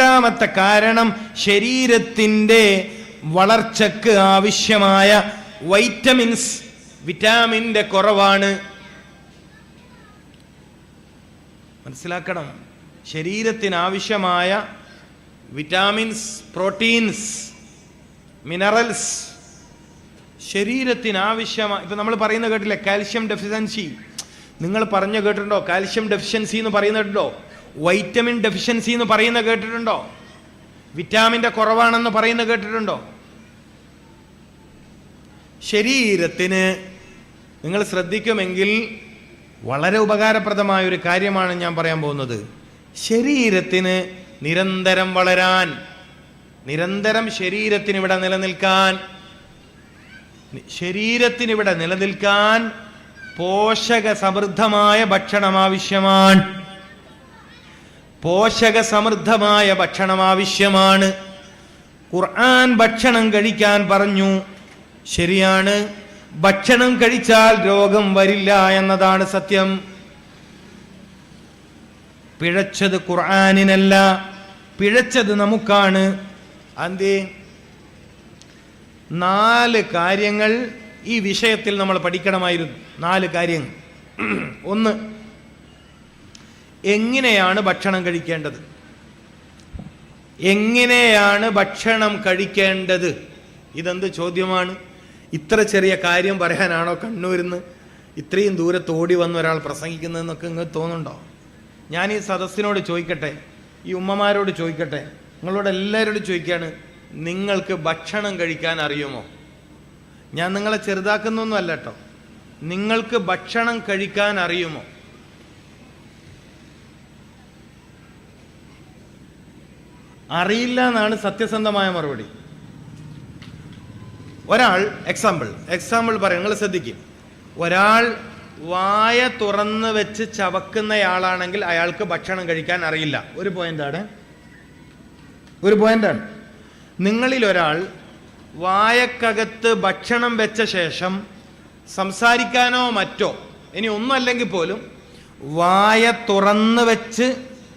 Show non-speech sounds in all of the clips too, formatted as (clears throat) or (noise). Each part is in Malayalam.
രണ്ടാമത്തെ കാരണം ശരീരത്തിന്റെ വളർച്ചക്ക് ആവശ്യമായ വൈറ്റമിൻസ് വിറ്റാമിന്റെ കുറവാണ്. മനസ്സിലാക്കണം. ശരീരത്തിന് ആവശ്യമായ വിറ്റാമിൻസ് പ്രോട്ടീൻസ് മിനറൽസ് ശരീരത്തിന് ആവശ്യമായ ഇപ്പം നമ്മൾ പറയുന്ന കേട്ടില്ലേ കാൽഷ്യം ഡെഫിഷ്യൻസി നിങ്ങൾ പറഞ്ഞു കേട്ടിട്ടുണ്ടോ? കാൽഷ്യം ഡെഫിഷ്യൻസി എന്ന് പറയുന്നുണ്ടോ വൈറ്റമിൻ ഡെഫിഷ്യൻസി എന്ന് പറയുന്ന കേട്ടിട്ടുണ്ടോ? വിറ്റാമിന്റെ കുറവാണെന്ന് പറയുന്ന കേട്ടിട്ടുണ്ടോ? ശരീരത്തിന് നിങ്ങൾ ശ്രദ്ധിക്കുമെങ്കിൽ വളരെ ഉപകാരപ്രദമായ ഒരു കാര്യമാണ് ഞാൻ പറയാൻ പോകുന്നത്. ശരീരത്തിന് നിരന്തരം വളരാൻ നിരന്തരം ശരീരത്തിന് ഇവിടെ നിലനിൽക്കാൻ ശരീരത്തിന് ഇവിടെ നിലനിൽക്കാൻ പോഷക സമൃദ്ധമായ ഭക്ഷണം ആവശ്യമാണ്. പോഷക സമൃദ്ധമായ ഭക്ഷണം ആവശ്യമാണ്. ഖുർആൻ ഭക്ഷണം കഴിക്കാൻ പറഞ്ഞു. ശരിയാണ്. ഭക്ഷണം കഴിച്ചാൽ രോഗം വരില്ല എന്നതാണ് സത്യം. പിഴച്ചത് ഖുർആാനിനല്ല. പിഴച്ചത് നമുക്കാണ്. അന്തേ നാല് കാര്യങ്ങൾ ഈ വിഷയത്തിൽ നമ്മൾ പഠിക്കണമായിരുന്നു. നാല് കാര്യങ്ങൾ. ഒന്ന് എങ്ങനെയാണ് ഭക്ഷണം കഴിക്കേണ്ടത്? എങ്ങനെയാണ് ഭക്ഷണം കഴിക്കേണ്ടത്? ഇതെന്ത് ചോദ്യമാണ്? ഇത്ര ചെറിയ കാര്യം പറയാനാണോ കണ്ണൂരിന്ന്? ഇത്രയും ദൂരത്ത് ഓടി വന്ന ഒരാൾ പ്രസംഗിക്കുന്നതെന്നൊക്കെ നിങ്ങൾക്ക് തോന്നുന്നുണ്ടോ? ഞാൻ ഈ സദസ്സിനോട് ചോദിക്കട്ടെ ഈ ഉമ്മമാരോട് ചോദിക്കട്ടെ നിങ്ങളോട് എല്ലാവരോടും ചോദിക്കുകയാണ് നിങ്ങൾക്ക് ഭക്ഷണം കഴിക്കാൻ അറിയുമോ? ഞാൻ നിങ്ങളെ ചെറുതാക്കുന്നൊന്നും അല്ല കേട്ടോ. നിങ്ങൾക്ക് ഭക്ഷണം കഴിക്കാൻ അറിയുമോ? അറിയില്ല എന്നാണ് സത്യസന്ധമായ മറുപടി. ഒരാൾ എക്സാമ്പിൾ എക്സാമ്പിൾ പറയാം നിങ്ങൾ ശ്രദ്ധിക്കും. ഒരാൾ വായ തുറന്ന് വെച്ച് ചവക്കുന്നയാളാണെങ്കിൽ അയാൾക്ക് ഭക്ഷണം കഴിക്കാൻ അറിയില്ല. ഒരു പോയിന്റാണ് ഒരു പോയിന്റാണ് നിങ്ങളിൽ ഒരാൾ വായക്കകത്ത് ഭക്ഷണം വെച്ച ശേഷം സംസാരിക്കാനോ മറ്റോ ഇനി ഒന്നുമല്ലെങ്കിൽ പോലും വായ തുറന്ന് വെച്ച്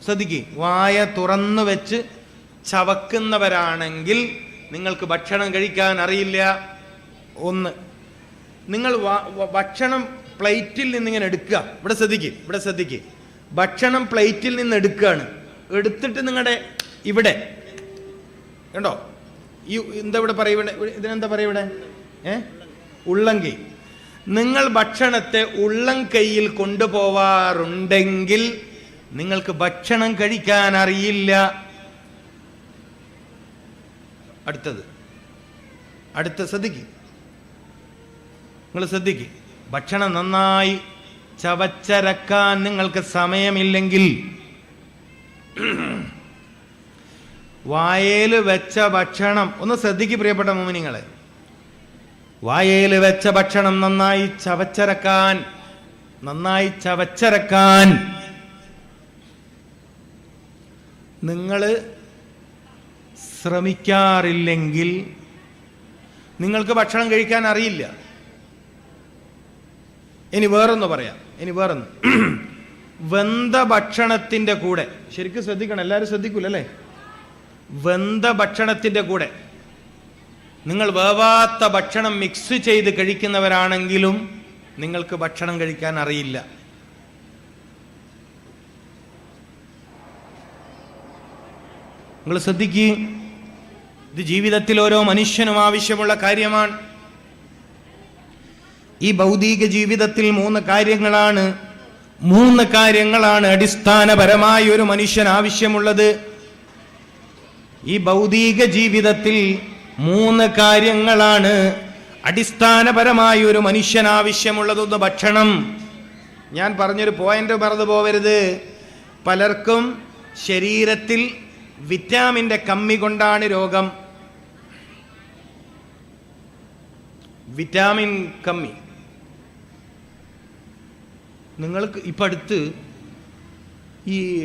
ശ്രദ്ധിക്കുക വായ തുറന്ന് വെച്ച് ചവക്കുന്നവരാണെങ്കിൽ നിങ്ങൾക്ക് ഭക്ഷണം കഴിക്കാൻ അറിയില്ല. ഒന്ന് നിങ്ങൾ ഭക്ഷണം പ്ലേറ്റിൽ നിന്നിങ്ങനെ എടുക്കുക. ഇവിടെ ശ്രദ്ധിക്കുക ഇവിടെ ശ്രദ്ധിക്കുക ഭക്ഷണം പ്ലേറ്റിൽ നിന്ന് എടുക്കുകയാണ്. എടുത്തിട്ട് നിങ്ങളുടെ ഇവിടെ കണ്ടോ? ഈ എന്താ ഇവിടെ പറയ ഇവിടെ ഇവിടെ- ഇതിനെന്താ പറയുക ഇവിടെ? ഏ? ഉള്ളങ്കി. നിങ്ങൾ ഭക്ഷണത്തെ ഉള്ളം കൈയിൽ കൊണ്ടുപോവാറുണ്ടെങ്കിൽ നിങ്ങൾക്ക് ഭക്ഷണം കഴിക്കാൻ അറിയില്ല. അടുത്തത്. അടുത്ത ശ്രദ്ധിക്ക്. നിങ്ങൾ ശ്രദ്ധിക്ക്. ഭക്ഷണം നന്നായി ചവച്ചരക്കാൻ നിങ്ങൾക്ക് സമയമില്ലെങ്കിൽ വായേൽ വെച്ച ഭക്ഷണം ഒന്ന് ശ്രദ്ധിക്ക് പ്രിയപ്പെട്ട മോമിനിങ്ങളെ. വായേൽ വെച്ച ഭക്ഷണം നന്നായി ചവച്ചരക്കാൻ നന്നായി ചവച്ചരക്കാൻ നിങ്ങൾ ശ്രമിക്കാറില്ലെങ്കിൽ നിങ്ങൾക്ക് ഭക്ഷണം കഴിക്കാൻ അറിയില്ല. ഇനി വേറൊന്ന് പറയാം. ഇനി വേറൊന്ന്. (clears throat) വെന്ത ഭക്ഷണത്തിന്റെ കൂടെ. ശരിക്കും ശ്രദ്ധിക്കണം എല്ലാവരും ശ്രദ്ധിക്കൂലല്ലേ വെന്ത ഭക്ഷണത്തിന്റെ കൂടെ. നിങ്ങൾ വേവാത്ത ഭക്ഷണം മിക്സ് ചെയ്ത് കഴിക്കുന്നവരാണെങ്കിലും നിങ്ങൾക്ക് ഭക്ഷണം കഴിക്കാൻ അറിയില്ല. നിങ്ങൾ ശ്രദ്ധിക്കുക ഇത് ജീവിതത്തിൽ ഓരോ മനുഷ്യനും ആവശ്യമുള്ള കാര്യമാണ്. ഈ ഭൗതിക ജീവിതത്തിൽ മൂന്ന് കാര്യങ്ങളാണ്. മൂന്ന് കാര്യങ്ങളാണ് അടിസ്ഥാനപരമായി ഒരു മനുഷ്യൻ ആവശ്യമുള്ളത്. ഈ ഭൗതിക ജീവിതത്തിൽ മൂന്ന് കാര്യങ്ങളാണ് അടിസ്ഥാനപരമായി ഒരു മനുഷ്യൻ ആവശ്യമുള്ളതൊന്ന് ഭക്ഷണം. ഞാൻ പറഞ്ഞൊരു പോയിന്റ് മറന്നു പോവരുത്. പലർക്കും ശരീരത്തിൽ വിറ്റാമിന്റെ കമ്മി കൊണ്ടാണ് രോഗം. വിറ്റാമിൻ കമ്മി. നിങ്ങൾക്ക് ഇപ്പം അടുത്ത് ഈ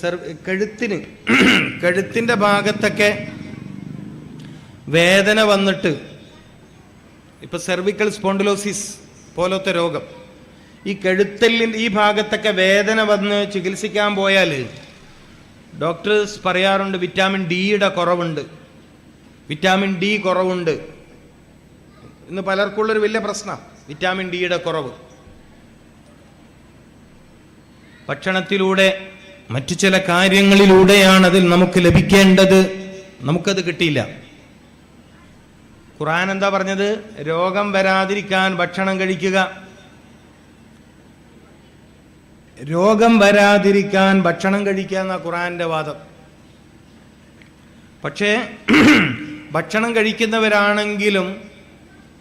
സെർ- കഴുത്തിന് (clears throat) കഴുത്തിന്റെ ഭാഗത്തൊക്കെ വേദന വന്നിട്ട് ഇപ്പൊ സെർവിക്കൽ സ്പോണ്ടിലോസിസ് പോലത്തെ രോഗം. ഈ കഴുത്തലിന്റെ ഈ ഭാഗത്തൊക്കെ വേദന വന്ന് ചികിത്സിക്കാൻ പോയാൽ ഡോക്ടേഴ്സ് പറയാറുണ്ട് വിറ്റാമിൻ ഡിയുടെ കുറവുണ്ട്. വിറ്റാമിൻ ഡി കുറവുണ്ട്. ഇന്ന് പലർക്കുള്ളൊരു വലിയ പ്രശ്നം വിറ്റാമിൻ ഡിയുടെ കുറവ്. ഭക്ഷണത്തിലൂടെ മറ്റു ചില കാര്യങ്ങളിലൂടെയാണ് അതിൽ നമുക്ക് ലഭിക്കേണ്ടത്. നമുക്കത് കിട്ടിയില്ല. ഖുറാൻ എന്താ പറഞ്ഞത്? രോഗം വരാതിരിക്കാൻ ഭക്ഷണം കഴിക്കുക. രോഗം വരാതിരിക്കാൻ ഭക്ഷണം കഴിക്കുക എന്ന ഖുറാന്റെ വാദം. പക്ഷേ ഭക്ഷണം കഴിക്കുന്നവരാണെങ്കിലും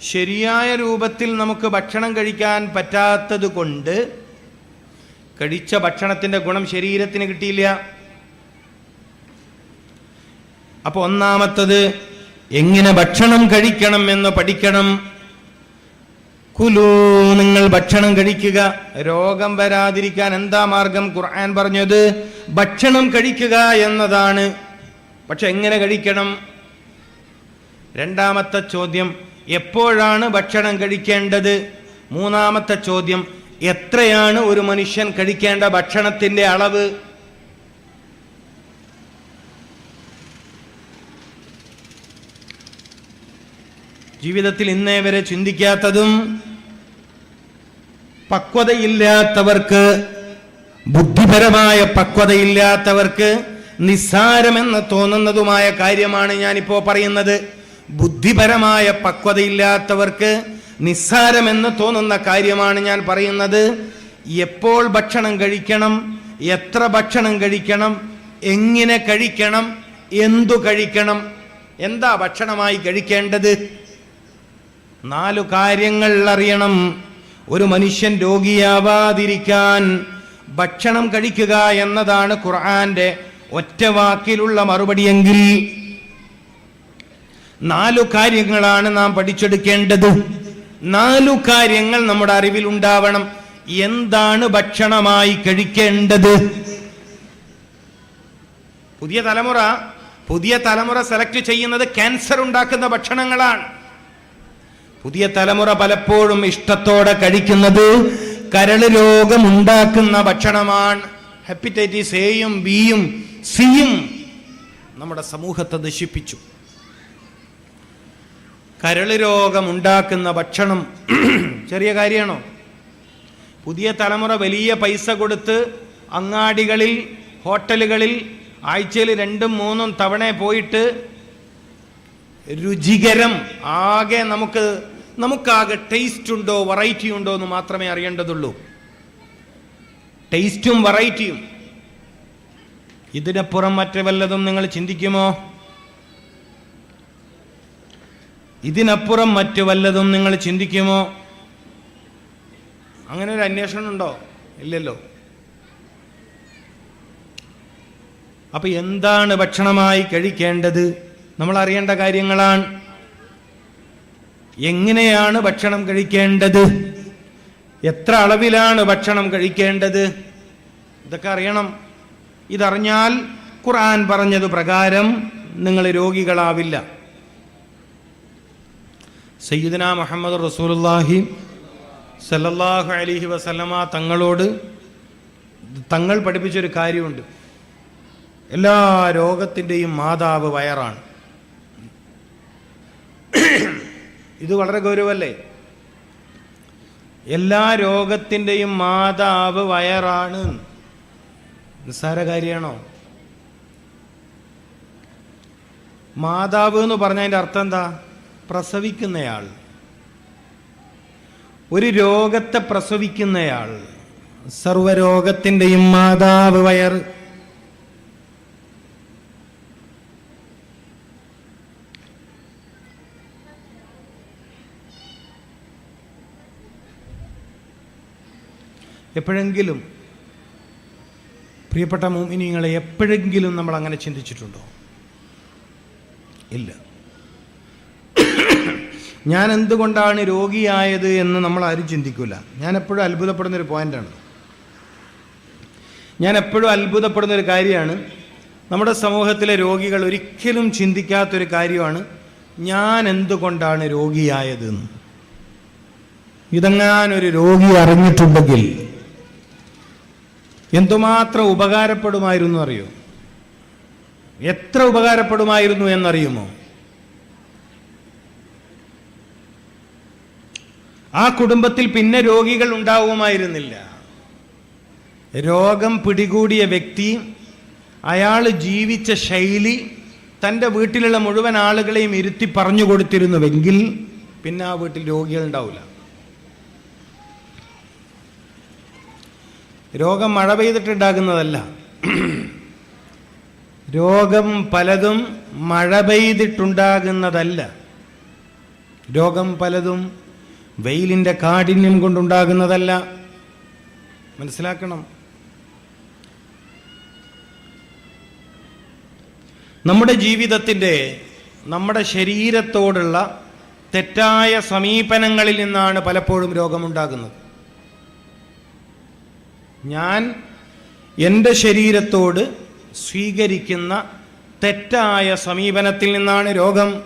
ശരിയായ രൂപത്തിൽ നമുക്ക് ഭക്ഷണം കഴിക്കാൻ പറ്റാത്തത് കൊണ്ട് കഴിച്ച ഭക്ഷണത്തിന്റെ ഗുണം ശരീരത്തിന് കിട്ടിയില്ല. അപ്പോൾ ഒന്നാമത്തത് എങ്ങനെ ഭക്ഷണം കഴിക്കണം എന്ന് പഠിക്കണം. കുലു നിങ്ങൾ ഭക്ഷണം കഴിക്കുക. രോഗം വരാതിരിക്കാൻ എന്താ മാർഗം? ഖുർആൻ പറഞ്ഞത് ഭക്ഷണം കഴിക്കുക എന്നതാണ്. പക്ഷെ എങ്ങനെ കഴിക്കണം? രണ്ടാമത്തെ ചോദ്യം എപ്പോഴാണ് ഭക്ഷണം കഴിക്കേണ്ടത്? മൂന്നാമത്തെ ചോദ്യം എത്രയാണ് ഒരു മനുഷ്യൻ കഴിക്കേണ്ട ഭക്ഷണത്തിന്റെ അളവ്? ജീവിതത്തിൽ ഇന്നേ വരെ ചിന്തിക്കാത്തതും പക്വതയില്ലാത്തവർക്ക് ബുദ്ധിപരമായ പക്വതയില്ലാത്തവർക്ക് നിസ്സാരമെന്ന് തോന്നുന്നതുമായ കാര്യമാണ് ഞാനിപ്പോൾ പറയുന്നത്. ബുദ്ധിപരമായ പക്വതയില്ലാത്തവർക്ക് നിസ്സാരമെന്ന് തോന്നുന്ന കാര്യമാണ് ഞാൻ പറയുന്നത്. എപ്പോൾ ഭക്ഷണം കഴിക്കണം എത്ര ഭക്ഷണം കഴിക്കണം എങ്ങനെ കഴിക്കണം എന്തു കഴിക്കണം എന്താ ഭക്ഷണമായി കഴിക്കേണ്ടത്? നാലു കാര്യങ്ങൾ അറിയണം. ഒരു മനുഷ്യൻ രോഗിയാവാതിരിക്കാൻ ഭക്ഷണം കഴിക്കുക എന്നതാണ് ഖുർആന്റെ ഒറ്റ വാക്കിലുള്ള മറുപടിയെങ്കിൽ നാലു കാര്യങ്ങളാണ് നാം പഠിച്ചെടുക്കേണ്ടത്. നാലു കാര്യങ്ങൾ നമ്മുടെ അറിവിൽ ഉണ്ടാവണം. എന്താണ് ഭക്ഷണമായി കഴിക്കേണ്ടത്? പുതിയ തലമുറ പുതിയ തലമുറ സെലക്ട് ചെയ്യുന്നത് ക്യാൻസർ ഉണ്ടാക്കുന്ന ഭക്ഷണങ്ങളാണ്. പുതിയ തലമുറ പലപ്പോഴും ഇഷ്ടത്തോടെ കഴിക്കുന്നത് കരൾ രോഗമുണ്ടാക്കുന്ന ഭക്ഷണമാണ്. ഹെപ്പറ്റൈറ്റിസ് എയും ബിയും സിയും നമ്മുടെ സമൂഹത്തെ നശിപ്പിച്ചു. കരൾ രോഗമുണ്ടാക്കുന്ന ഭക്ഷണം. ചെറിയ കാര്യമാണോ? പുതിയ തലമുറ വലിയ പൈസ കൊടുത്ത് അങ്ങാടികളിൽ ഹോട്ടലുകളിൽ ആഴ്ചയിൽ രണ്ടും മൂന്നും തവണ പോയിട്ട് രുചികരം ആകെ നമുക്ക് നമുക്കാകെ ടേസ്റ്റ് ഉണ്ടോ വെറൈറ്റി ഉണ്ടോ എന്ന് മാത്രമേ അറിയേണ്ടതുള്ളൂ. ടേസ്റ്റും വെറൈറ്റിയും ഇതിനപ്പുറം മറ്റു വല്ലതും നിങ്ങൾ ചിന്തിക്കുമോ? ഇതിനപ്പുറം മറ്റു വല്ലതും നിങ്ങൾ ചിന്തിക്കുമോ? അങ്ങനെ ഒരു അന്വേഷണം ഉണ്ടോ? ഇല്ലല്ലോ. അപ്പൊ എന്താണ് ഭക്ഷണമായി കഴിക്കേണ്ടത്? നമ്മൾ അറിയേണ്ട കാര്യങ്ങളാണ്. എങ്ങനെയാണ് ഭക്ഷണം കഴിക്കേണ്ടത്? എത്ര അളവിലാണ് ഭക്ഷണം കഴിക്കേണ്ടത്? ഇതൊക്കെ അറിയണം. ഇതറിഞ്ഞാൽ ഖുർആൻ പറഞ്ഞത് പ്രകാരം നിങ്ങൾ രോഗികളാവില്ല. സയ്യിദന മുഹമ്മദ് റസൂലുല്ലാഹി സല്ലല്ലാഹു അലിഹി വസല്ലമ തങ്ങളോട് തങ്ങൾ പഠിപ്പിച്ചൊരു കാര്യമുണ്ട്. എല്ലാ രോഗത്തിന്റെയും മാതാവ് വയറാണ്. ഇത് വളരെ ഗൗരവല്ലേ എല്ലാ രോഗത്തിന്റെയും മാതാവ് വയറാണ്. നിസ്സാര കാര്യമാണോ? മാതാവ് എന്ന് പറഞ്ഞതിന്റെ അർത്ഥം എന്താ? പ്രസവിക്കുന്നയാൾ. ഒരു രോഗത്തെ പ്രസവിക്കുന്നയാൾ. സർവരോഗത്തിന്റെയും മാതാവ് വയർ. എപ്പോഴെങ്കിലും പ്രിയപ്പെട്ട മോമിനിങ്ങളെ എപ്പോഴെങ്കിലും നമ്മൾ അങ്ങനെ ചിന്തിച്ചിട്ടുണ്ടോ? ഇല്ല. ഞാൻ എന്തുകൊണ്ടാണ് രോഗിയായത് എന്ന് നമ്മൾ ആരും ചിന്തിക്കില്ല ഞാൻ എപ്പോഴും അത്ഭുതപ്പെടുന്ന ഒരു പോയിന്റാണ്. ഞാൻ എപ്പോഴും അത്ഭുതപ്പെടുന്ന ഒരു കാര്യമാണ്. നമ്മുടെ സമൂഹത്തിലെ രോഗികൾ ഒരിക്കലും ചിന്തിക്കാത്തൊരു കാര്യമാണ്. ഞാൻ എന്തുകൊണ്ടാണ് രോഗിയായത് എന്ന്. ഇതെങ്ങാനൊരു രോഗി അറിഞ്ഞിട്ടുണ്ടെങ്കിൽ എന്തുമാത്രം ഉപകാരപ്പെടുമായിരുന്നു അറിയോ? എത്ര ഉപകാരപ്പെടുമായിരുന്നു എന്നറിയുമോ? ആ കുടുംബത്തിൽ പിന്നെ രോഗികൾ ഉണ്ടാവുമായിരുന്നില്ല. രോഗം പിടികൂടിയ വ്യക്തി അയാൾ ജീവിച്ച ശൈലി തന്റെ വീട്ടിലുള്ള മുഴുവൻ ആളുകളെയും ഇരുത്തി പറഞ്ഞു കൊടുത്തിരുന്നുവെങ്കിൽ പിന്നെ ആ വീട്ടിൽ രോഗികൾ ഉണ്ടാവില്ല. രോഗം മഴ പെയ്തിട്ടുണ്ടാകുന്നതല്ല. രോഗം പലതും മഴ പെയ്തിട്ടുണ്ടാകുന്നതല്ല. രോഗം പലതും വെയിലിന്റെ കാഠിന്യം കൊണ്ടുണ്ടാകുന്നതല്ല. മനസ്സിലാക്കണം. നമ്മുടെ ജീവിതത്തിന്റെ നമ്മുടെ ശരീരത്തോടുള്ള തെറ്റായ സമീപനങ്ങളിൽ നിന്നാണ് പലപ്പോഴും രോഗമുണ്ടാകുന്നത്. ഞാൻ എന്റെ ശരീരത്തോട് സ്വീകരിക്കുന്ന തെറ്റായ സമീപനത്തിൽ നിന്നാണ് രോഗം.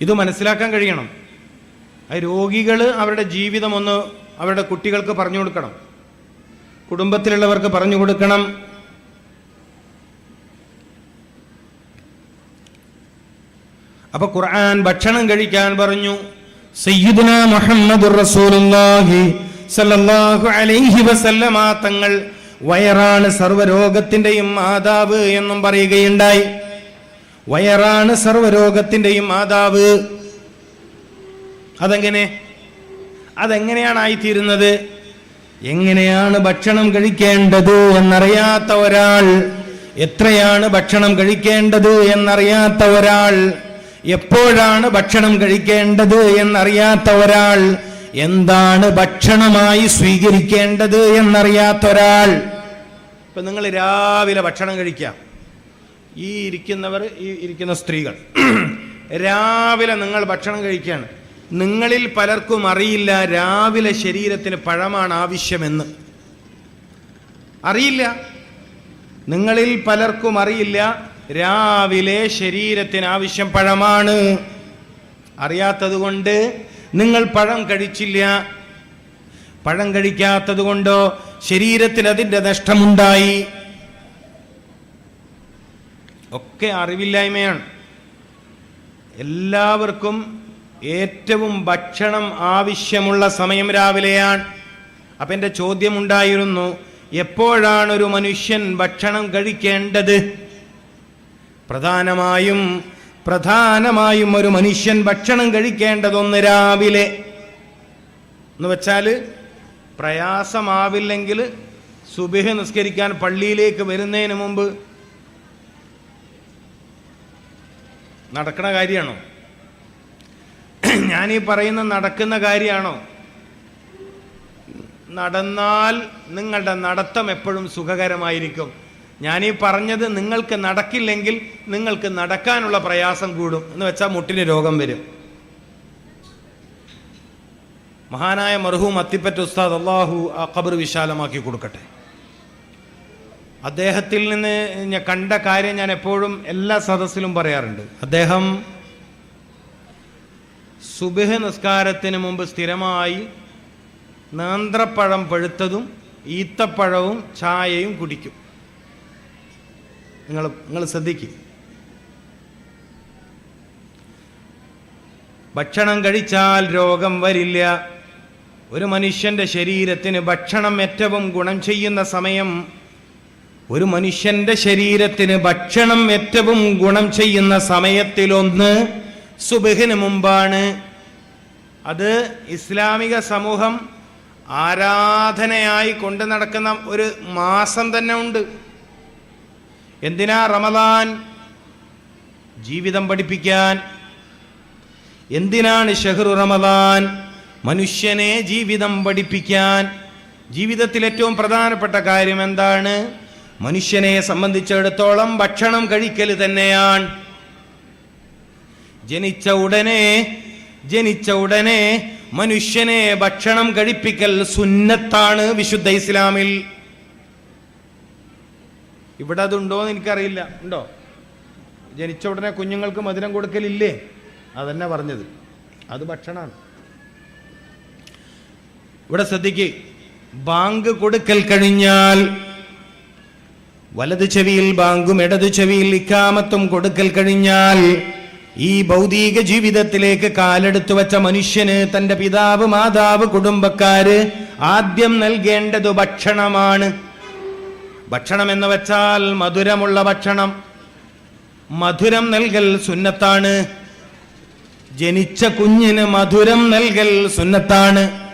ഇത് മനസ്സിലാക്കാൻ കഴിയണം. രോഗികൾ അവരുടെ ജീവിതം ഒന്ന് അവരുടെ കുട്ടികൾക്ക് പറഞ്ഞു കൊടുക്കണം. കുടുംബത്തിലുള്ളവർക്ക് പറഞ്ഞു കൊടുക്കണം. അപ്പൊ ഖുർആൻ ഭക്ഷണം കഴിക്കാൻ പറഞ്ഞു. സയ്യിദുന മുഹമ്മദ് റസൂലുള്ളാഹി സല്ലല്ലാഹു അലൈഹി വസല്ലമ തങ്ങൾ വയറാണ് സർവരോഗത്തിന്റെയും മാതാവ് എന്നും പറയുകയുണ്ടായി. വയറാണ് സർവരോഗത്തിന്റെയും മാതാവ്. അതെങ്ങനെ? അതെങ്ങനെയാണ് ആയിത്തീരുന്നത് എങ്ങനെയാണ് ഭക്ഷണം കഴിക്കേണ്ടത് എന്നറിയാത്ത ഒരാൾ എത്രയാണ് ഭക്ഷണം കഴിക്കേണ്ടത് എന്നറിയാത്ത ഒരാൾ എപ്പോഴാണ് ഭക്ഷണം കഴിക്കേണ്ടത് എന്നറിയാത്ത ഒരാൾ എന്താണ് ഭക്ഷണമായി സ്വീകരിക്കേണ്ടത് എന്നറിയാത്ത ഒരാൾ. ഇപ്പൊ നിങ്ങൾ രാവിലെ ഭക്ഷണം കഴിക്കാം. ഈ ഇരിക്കുന്നവർ ഈ ഇരിക്കുന്ന സ്ത്രീകൾ. (clears throat) രാവിലെ നിങ്ങൾ ഭക്ഷണം കഴിക്കുകയാണ് നിങ്ങളിൽ പലർക്കും അറിയില്ല രാവിലെ ശരീരത്തിന് പഴമാണ് ആവശ്യമെന്ന്. അറിയില്ല. നിങ്ങളിൽ പലർക്കും അറിയില്ല രാവിലെ ശരീരത്തിന് ആവശ്യം പഴമാണ്. അറിയാത്തത് കൊണ്ട് നിങ്ങൾ പഴം കഴിച്ചില്ല. പഴം കഴിക്കാത്തത് കൊണ്ടോ ശരീരത്തിന് അതിന്റെ നഷ്ടമുണ്ടായി. ഒക്കെ അറിവില്ലായ്മയാണ്. എല്ലാവർക്കും ഏറ്റവും ഭക്ഷണം ആവശ്യമുള്ള സമയം രാവിലെയാണ്. അപ്പം എന്റെ ചോദ്യമുണ്ടായിരുന്നു എപ്പോഴാണ് ഒരു മനുഷ്യൻ ഭക്ഷണം കഴിക്കേണ്ടത്? പ്രധാനമായും പ്രധാനമായും ഒരു മനുഷ്യൻ ഭക്ഷണം കഴിക്കേണ്ടതൊന്ന് രാവിലെ. എന്ന് വെച്ചാൽ പ്രയാസമാവില്ലെങ്കിൽ സുബിഹ് നിസ്കരിക്കാൻ പള്ളിയിലേക്ക് വരുന്നതിന് മുമ്പ് നടക്കണ കാര്യമാണോ? ഞാനീ പറയുന്ന നടക്കുന്ന കാര്യമാണോ? നടന്നാൽ നിങ്ങളുടെ നടത്തം എപ്പോഴും സുഖകരമായിരിക്കും. ഞാനീ പറഞ്ഞത് നിങ്ങൾക്ക് നടക്കില്ലെങ്കിൽ നിങ്ങൾക്ക് നടക്കാനുള്ള പ്രയാസം കൂടും. എന്ന് വെച്ചാൽ മുട്ടിന് രോഗം വരും. മഹാനായ മർഹൂം അത്തിപ്പറ്റ ഉസ്താദ് അള്ളാഹു ആ ഖബർ വിശാലമാക്കി കൊടുക്കട്ടെ. അദ്ദേഹത്തിൽ നിന്ന് ഞാൻ കണ്ട കാര്യം ഞാൻ എപ്പോഴും എല്ലാ സദസ്സിലും പറയാറുണ്ട്. അദ്ദേഹം സുബഹ് നിസ്കാരത്തിന് മുമ്പ് സ്ഥിരമായി നേന്ത്രപ്പഴം പഴുത്തതും ഈത്തപ്പഴവും ചായയും കുടിക്കും. നിങ്ങൾ നിങ്ങൾ ശ്രദ്ധിക്കും. ഭക്ഷണം കഴിച്ചാൽ രോഗം വരില്ല. ഒരു മനുഷ്യന്റെ ശരീരത്തിന് ഭക്ഷണം ഏറ്റവും ഗുണം ചെയ്യുന്ന സമയം ഒരു മനുഷ്യന്റെ ശരീരത്തിന് ഭക്ഷണം ഏറ്റവും ഗുണം ചെയ്യുന്ന സമയത്തിലൊന്ന് സുബഹിന് മുമ്പാണ്. അത് ഇസ്ലാമിക സമൂഹം ആരാധനയായി കൊണ്ടു നടക്കുന്ന ഒരു മാസം തന്നെ ഉണ്ട്. എന്തിനാ റമദാൻ ജീവിതം പഠിപ്പിക്കാൻ? എന്തിനാണ് ഷഹ്റു റമദാൻ മനുഷ്യനെ ജീവിതം പഠിപ്പിക്കാൻ? ജീവിതത്തിൽ ഏറ്റവും പ്രധാനപ്പെട്ട കാര്യം എന്താണ്? മനുഷ്യനെ സംബന്ധിച്ചിടത്തോളം ഭക്ഷണം കഴിക്കൽ തന്നെയാണ്. ജനിച്ച ഉടനെ ജനിച്ച ഉടനെ മനുഷ്യനെ ഭക്ഷണം കഴിപ്പിക്കൽ സുന്നത്താണ് വിശുദ്ധ ഇസ്ലാമിൽ. ഇവിടെ അതുണ്ടോ എന്ന് എനിക്കറിയില്ല. ഉണ്ടോ? ജനിച്ച ഉടനെ കുഞ്ഞുങ്ങൾക്ക് മധുരം കൊടുക്കലില്ലേ? അതന്നെ പറഞ്ഞത്. അത് ഭക്ഷണമാണ്. ഇവിടെ ശ്രദ്ധിക്ക്. ബാങ്ക് കൊടുക്കൽ കഴിഞ്ഞാൽ വലത് ചെവിയിൽ ബാങ്കും ഇടതു ചെവിയിൽ ഇക്കാമത്തും കൊടുക്കൽ കഴിഞ്ഞാൽ ഈ ഭൗതിക ജീവിതത്തിലേക്ക് കാലെടുത്തു വച്ച മനുഷ്യന് തന്റെ പിതാവ് മാതാവ് കുടുംബക്കാര് ആദ്യം നൽകേണ്ടത് ഭക്ഷണമാണ്. ഭക്ഷണം എന്ന് വെച്ചാൽ മധുരമുള്ള ഭക്ഷണം. മധുരം നൽകൽ സുന്നത്താണ്. ജനിച്ച കുഞ്ഞിന് മധുരം നൽകൽ സുന്നത്താണ്.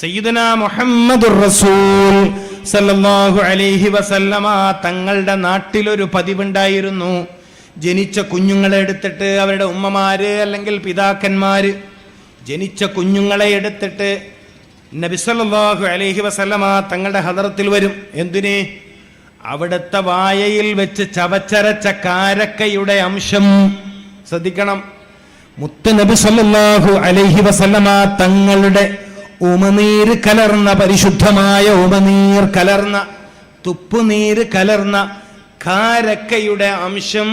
സയ്യിദന മുഹമ്മദുർ റസൂൽ സല്ലല്ലാഹു അലൈഹി വസല്ലമ തങ്ങളുടെ നാട്ടിലൊരു പതിവുണ്ടായിരുന്നു. ജനിച്ച കുഞ്ഞുങ്ങളെ എടുത്തിട്ട് അവരുടെ ഉമ്മമാര് അല്ലെങ്കിൽ പിതാക്കന്മാര് ജനിച്ച കുഞ്ഞുങ്ങളെ എടുത്തിട്ട് നബി സല്ലല്ലാഹു അലൈഹി വസല്ലമ തങ്ങളുടെ ഹദറത്തിൽ വരും. എന്തിന്? അവിടുത്തെ വായയിൽ വെച്ച് ചവച്ചരച്ച കാരക്കയുടെ അംശം. ശ്രദ്ധിക്കണം. മുത്തനബി സല്ലല്ലാഹു അലൈഹി വസല്ലമ തങ്ങളുടെ ഉമനീര് കലർന്ന പരിശുദ്ധമായ ഉമനീർ കലർന്ന തുപ്പുനീര് കലർന്ന കാരക്കയുടെ അംശം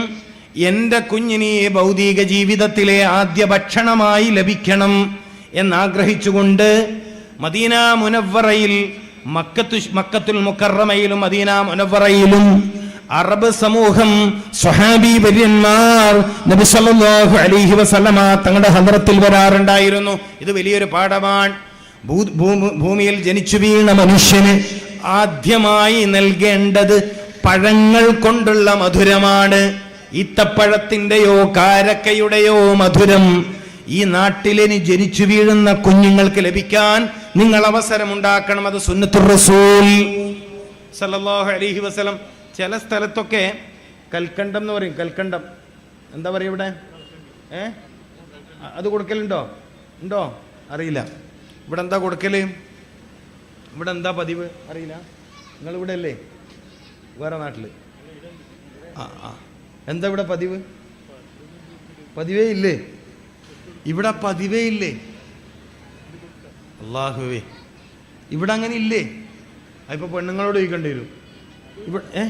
എന്റെ കുഞ്ഞിന് ഈ ഭൗതിക ജീവിതത്തിലെ ആദ്യ ഭക്ഷണമായി ലഭിക്കണം എന്നാഗ്രഹിച്ചുകൊണ്ട് മദീന മുനവറയിൽ മക്കത്തു മക്കത്തുൽ മുക്കറമയിലും മദീന മുനവറയിലും അറബ് സമൂഹം സ്വഹാബി വര്യന്മാർ നബി അലിഹി വസല്ലമ തങ്ങളുടെ ഹദ്രത്തിൽ വരാറുണ്ടായിരുന്നു. ഇത് വലിയൊരു പാഠമാണ്. ഭൂമിയിൽ ജനിച്ചു വീണ മനുഷ്യന് ആദ്യമായി നൽകേണ്ടത് പഴങ്ങൾ കൊണ്ടുള്ള മധുരമാണ്. ഈത്തപ്പഴത്തിന്റെയോ കാരക്കയുടെയോ മധുരം. ഈ നാട്ടിലിനി ജനിച്ചു വീഴുന്ന കുഞ്ഞുങ്ങൾക്ക് ലഭിക്കാൻ നിങ്ങൾ അവസരമുണ്ടാക്കണം. അത് സുന്നത്തുർ റസൂൽ സല്ലല്ലാഹു അലൈഹി വസല്ലം. ചില സ്ഥലത്തൊക്കെ കൽക്കണ്ടം എന്ന് പറയും. കൽക്കണ്ടം. എന്താ പറയുക ഇവിടെ? ഏ? അത് കൊടുക്കലുണ്ടോ? ഉണ്ടോ? അറിയില്ല. ഇവിടെ എന്താ കൊടുക്കൽ? ഇവിടെ എന്താ പതിവ്? അറിയില്ല. നിങ്ങൾ ഇവിടെ അല്ലേ? വേറെ നാട്ടിൽ. ആ ആ. എന്താ ഇവിടെ പതിവ്? പതിവേ ഇല്ലേ? ഇവിടെ പതിവേ ഇല്ലേ? അള്ളാഹുവേ. ഇവിടെ അങ്ങനെ ഇല്ലേ? അതിപ്പോ പെണ്ണുങ്ങളോട് ചോദിക്കേണ്ടി വരും. ഇവിടെ ഏ?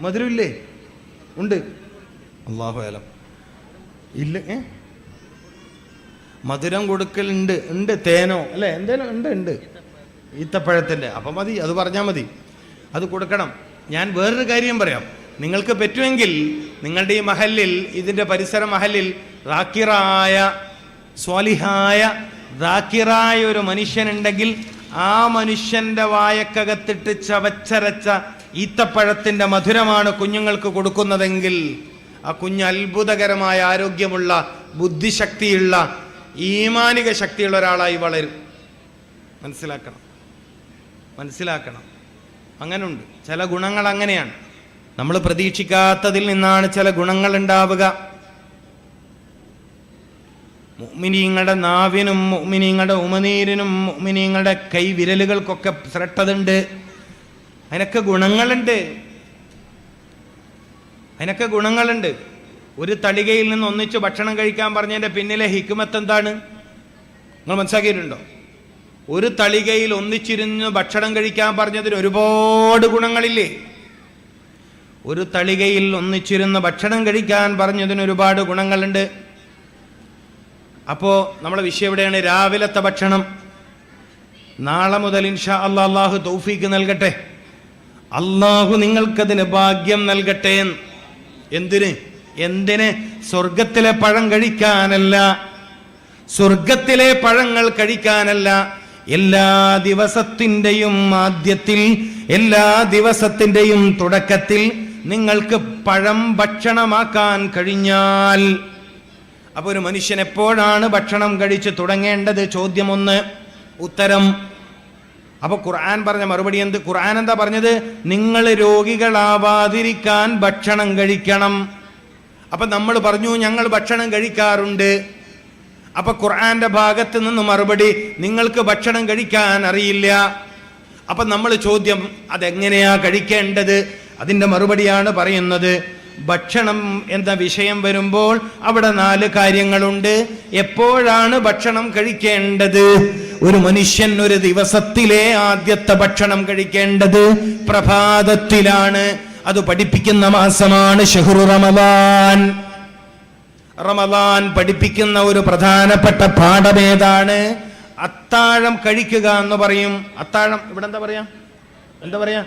മധുരം ഇല്ലേ? ഉണ്ട്. അള്ളാഹു അലം. ഇല്ല ഏ? മധുരം കൊടുക്കലുണ്ട് ഉണ്ട് തേനോ അല്ലേ? എന്തേലും ഉണ്ട് ഉണ്ട്. ഈത്തപ്പഴത്തിന്റെ. അപ്പം മതി അത് പറഞ്ഞാൽ മതി. അത് കൊടുക്കണം. ഞാൻ വേറൊരു കാര്യം പറയാം. നിങ്ങൾക്ക് പറ്റുമെങ്കിൽ നിങ്ങളുടെ ഈ മഹലിൽ ഇതിന്റെ പരിസര മഹലിൽ റാക്കിറായ സ്വാലിഹായ റാക്കിറായ ഒരു മനുഷ്യനുണ്ടെങ്കിൽ ആ മനുഷ്യന്റെ വായക്കകത്തിട്ട് ചവച്ചരച്ച ഈത്തപ്പഴത്തിന്റെ മധുരമാണ് കുഞ്ഞുങ്ങൾക്ക് കൊടുക്കുന്നതെങ്കിൽ ആ കുഞ്ഞ് അത്ഭുതകരമായ ആരോഗ്യമുള്ള ബുദ്ധിശക്തിയുള്ള ഈമാനിക ശക്തിയുള്ള ഒരാളായി വളരും. മനസ്സിലാക്കണം. മനസ്സിലാക്കണം. അങ്ങനുണ്ട്. ചില ഗുണങ്ങൾ അങ്ങനെയാണ്. നമ്മൾ പ്രതീക്ഷിക്കാത്തതിൽ നിന്നാണ് ചില ഗുണങ്ങൾ ഉണ്ടാവുക. മുഅ്മിനീങ്ങളുടെ നാവിനും മുഅ്മിനീങ്ങളുടെ ഉമനീരിനും മുഅ്മിനീങ്ങളുടെ കൈവിരലുകൾക്കൊക്കെ ശ്രട്ടതുണ്ട് അതിനൊക്കെ ഗുണങ്ങളുണ്ട്. അതിനൊക്കെ ഗുണങ്ങളുണ്ട്. ഒരു തളികയിൽ നിന്ന് ഒന്നിച്ച് ഭക്ഷണം കഴിക്കാൻ പറഞ്ഞതിന്റെ പിന്നിലെ ഹിക്മത്ത് എന്താണ്? നിങ്ങൾ മനസ്സിലാക്കിയിട്ടുണ്ടോ? ഒരു തളികയിൽ ഒന്നിച്ചിരുന്ന് ഭക്ഷണം കഴിക്കാൻ പറഞ്ഞതിന് ഒരുപാട് ഗുണങ്ങളില്ലേ? ഒരു തളികയിൽ ഒന്നിച്ചിരുന്ന് ഭക്ഷണം കഴിക്കാൻ പറഞ്ഞതിന് ഒരുപാട് ഗുണങ്ങളുണ്ട്. അപ്പോ നമ്മളെ വിഷയം എവിടെയാണ്? രാവിലത്തെ ഭക്ഷണം. നാളെ മുതൽ ഇൻഷാ അല്ലാ അള്ളാഹു തൗഫീക്ക് നൽകട്ടെ. അള്ളാഹു നിങ്ങൾക്കതിന് ഭാഗ്യം നൽകട്ടെ. എന്തിന്? എന്തിന് സ്വർഗത്തിലെ പഴം കഴിക്കാനല്ല? സ്വർഗത്തിലെ പഴങ്ങൾ കഴിക്കാനല്ല. എല്ലാ ദിവസത്തിന്റെയും ആദ്യത്തിൽ എല്ലാ ദിവസത്തിന്റെയും തുടക്കത്തിൽ നിങ്ങൾക്ക് പഴം ഭക്ഷണമാക്കാൻ കഴിഞ്ഞാൽ അപ്പൊ ഒരു മനുഷ്യൻ എപ്പോഴാണ് ഭക്ഷണം കഴിച്ച് തുടങ്ങേണ്ടത്? ചോദ്യം ഒന്ന് ഉത്തരം. അപ്പൊ ഖുർആൻ പറഞ്ഞ മറുപടി എന്ത്? ഖുർആൻ എന്താ പറഞ്ഞത്? നിങ്ങൾ രോഗികളാവാതിരിക്കാൻ ഭക്ഷണം കഴിക്കണം. അപ്പൊ നമ്മൾ പറഞ്ഞു ഞങ്ങൾ ഭക്ഷണം കഴിക്കാറുണ്ട്. അപ്പൊ ഖുർആന്റെ ഭാഗത്ത് നിന്ന് മറുപടി നിങ്ങൾക്ക് ഭക്ഷണം കഴിക്കാൻ അറിയില്ല. അപ്പൊ നമ്മൾ ചോദ്യം അതെങ്ങനെയാ കഴിക്കേണ്ടത്? അതിന്റെ മറുപടിയാണ് പറയുന്നത് ഭക്ഷണം എന്ന വിഷയം വരുമ്പോൾ അവിടെ നാല് കാര്യങ്ങളുണ്ട്. എപ്പോഴാണ് ഭക്ഷണം കഴിക്കേണ്ടത്? ഒരു മനുഷ്യൻ ഒരു ദിവസത്തിലെ ആദ്യത്തെ ഭക്ഷണം കഴിക്കേണ്ടത് പ്രഭാതത്തിലാണ്. അത് പഠിപ്പിക്കുന്ന മാസമാണ് ഷഹ്റു റമദാൻ. റമദാൻ പഠിപ്പിക്കുന്ന ഒരു പ്രധാനപ്പെട്ട പാഠമേതാണ് അത്താഴം കഴിക്കുക എന്ന് പറയും. അത്താഴം ഇവിടെ എന്താ പറയാ? എന്താ പറയാ?